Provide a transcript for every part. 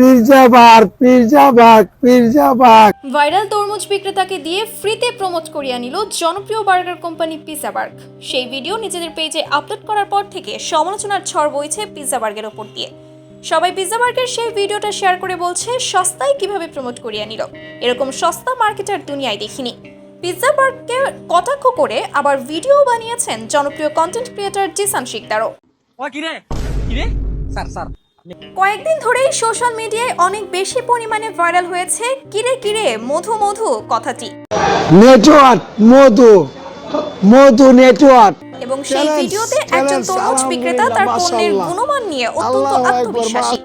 পীরজাবাগ পীরজাবাগ পীরজাবাগ viral তরমুজ বিক্রেতাকে দিয়ে ফ্রিতে প্রমোট করিয়ে নিল জনপ্রিয় বার্গার কোম্পানি পিৎজা বার্গ সেই ভিডিও নিজেদের পেজে আপলোড করার পর থেকে সমালোচনার ঝড় বইছে পিৎজা বার্গের ওপর দিয়ে। সবাই পিৎজা বার্গের সেই ভিডিওটা শেয়ার করে বলছে সস্তায় কীভাবে প্রমোট করিয়ে নিল এরকম সস্তা মার্কেটার দুনিয়ায় দেখিনি। পিৎজা বার্গকে কটাক্ষ করে আবার ভিডিও বানিয়েছেন জনপ্রিয় কন্টেন্ট ক্রিয়েটর জিসান শিকদারও। ও কিরে? কিরে? Sir sir. কয়েকদিন ধরেই সোশ্যাল মিডিয়ায় অনেক বেশি পরিমাণে ভাইরাল হয়েছে কিরে কিরে মধু মধু কথাটি। নেটওয়ার্ক মধু মধু নেটওয়ার্ক এবং সেই ভিডিওতে একজন তরমুজ বিক্রেতা তার পণ্যের গুণমান নিয়ে অত্যন্ত আত্মবিশ্বাসী।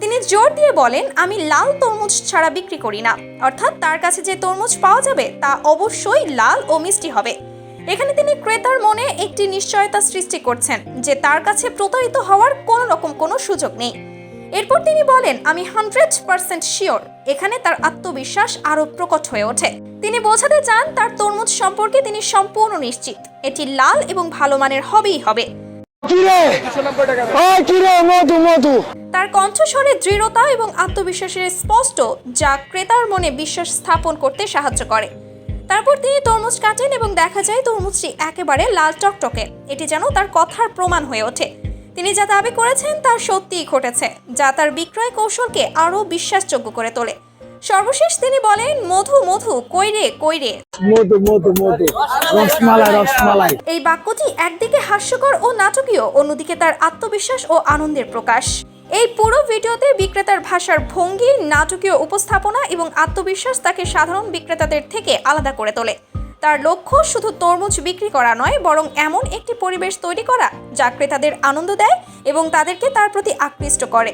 তিনি জোর দিয়ে বলেন আমি লাল তরমুজ ছাড়া বিক্রি করি না। অর্থাৎ তার কাছে যে তরমুজ পাওয়া যাবে তা অবশ্যই লাল ও মিষ্টি হবে। এখানে তিনি ক্রেতার মনে একটি নিশ্চয়তা সৃষ্টি করছেন যে তার কাছে প্রতারিত হওয়ার কোনো রকম কোনো সুযোগ নেই। এরপর তিনি বলেন আমি হান্ড্রেড পার্সেন্ট শিওর এখানে তার আত্মবিশ্বাস আরও প্রকট হয়ে ওঠে। তিনি বোঝাতে চান তার তরমুজ সম্পর্কে তিনি সম্পূর্ণ নিশ্চিত এটি লাল এবং ভালো মানের হবেই হবে। তার কণ্ঠস্বরে দৃঢ়তা এবং আত্মবিশ্বাসের স্পষ্ট যা ক্রেতার মনে বিশ্বাস স্থাপন করতে সাহায্য করে। তারপর তিনি তরমুজ কাটেন এবং দেখা যায় তরমুজটি একেবারে লাল টকটকে। এটি যেন তার কথার প্রমাণ হয়ে ওঠে। তিনি যা দাবি করেছেন তা সত্যিই ঘটেছে যা তার বিক্রয় কৌশলকে আরও বিশ্বাসযোগ্য করে তোলে। সর্বশেষ তিনি বলেন মধু মধু কইরে কইরে মধু মধু মধু রসমালাই রসমালাই। এই বাক্যটি একদিকে হাস্যকর ও নাটকীয় অন্যদিকে তার আত্মবিশ্বাস ও আনন্দের প্রকাশ। এই পুরো ভিডিওতে বিক্রেতার ভাষার ভঙ্গি, নাটকীয় উপস্থাপনা এবং আত্মবিশ্বাস তাকে সাধারণ বিক্রেতাদের থেকে আলাদা করে তোলে। তার লক্ষ্য শুধু তরমুজ বিক্রি করা নয়, বরং এমন একটি পরিবেশ তৈরি করা যা ক্রেতাদের আনন্দ দেয় এবং তাদেরকে তার প্রতি আকৃষ্ট করে।